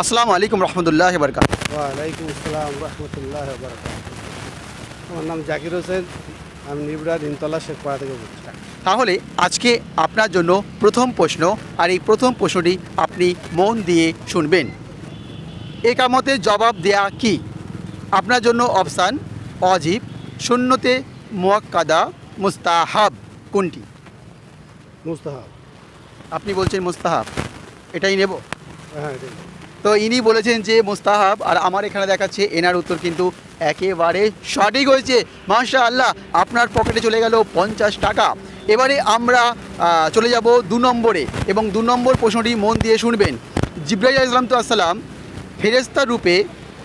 আসসালামু আলাইকুম রহমতুল্লাহ বরকাত। ওয়ালাইকুম আসসালাম রহমতুল্লাহ বারকাত। আমার নাম জাকির হোসেন আমি নিবড়া নিমতলা শেখপাড়া থেকে বলছি। তাহলে আজকে আপনার জন্য প্রথম প্রশ্ন আর এই প্রথম প্রশ্নটি আপনি মন দিয়ে শুনবেন। একামতের জবাব দেয়া কি? আপনার জন্য অপশান অজীব শূন্যতে মোয়াক্কাদা মুস্তাহাব। কোনটি? মুস্তাহাব। আপনি বলছেন মুস্তাহাব এটাই নেব? হ্যাঁ এটাই। তো ইনি বলেছেন যে মুস্তাহাব আর আমার এখানে দেখাচ্ছে এনার উত্তর কিন্তু একেবারে সঠিক হয়েছে। মাশা আল্লাহ আপনার পকেটে চলে গেল পঞ্চাশ টাকা। এবারে আমরা চলে যাব দু নম্বরে এবং দু নম্বর প্রশ্নটি মন দিয়ে শুনবেন। জিব্রাইল ইসলাম তো আসসালাম ফেরেস্তা রূপে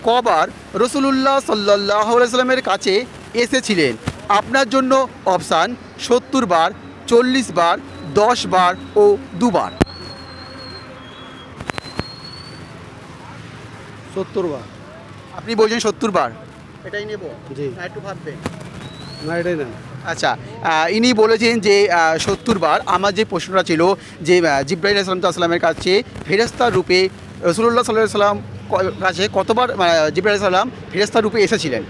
কবার রসুলুল্লাহ সাল্লাহ সাল্লামের কাছে এসেছিলেন। আপনার জন্য অপশান সত্তর বার, চল্লিশ বার, দশ বার ও দুবার। সত্তর বার আপনি বলছেন সত্তর বার এটাই নেব। জি। একটু ভাববেন না এটাই নেন। আচ্ছা ইনি বলেছেন যে সত্তর বার আমার যে প্রশ্নটা ছিল যে আহ, জিব্রাইল ইসলাম আসলামের কাছে ফেরেস্তার রূপে রসুল্লাহ সাল্লাহ সাল্লাম কাছে কতবার জিব্রাইল সাল্লাম ফেরেস্তার রূপে এসেছিলেন।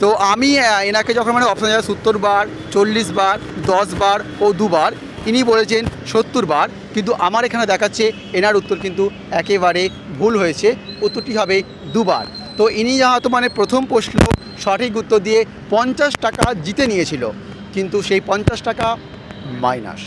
তো আমি এনাকে যখন মানে অপশান দেওয়া সত্তর বার চল্লিশ বার দশ বার ও দুবার ইনি বলেছেন সত্তর বার, কিন্তু আমার এখানে দেখাচ্ছে এনার উত্তর কিন্তু একেবারে ভুল হয়েছে, উত্তরটি হবে দুবার। তো ইনি যাহাতো মানে প্রথম প্রশ্ন, সঠিক উত্তর দিয়ে পঞ্চাশ টাকা জিতে নিয়েছিল, কিন্তু সেই পঞ্চাশ টাকা মাইনাস।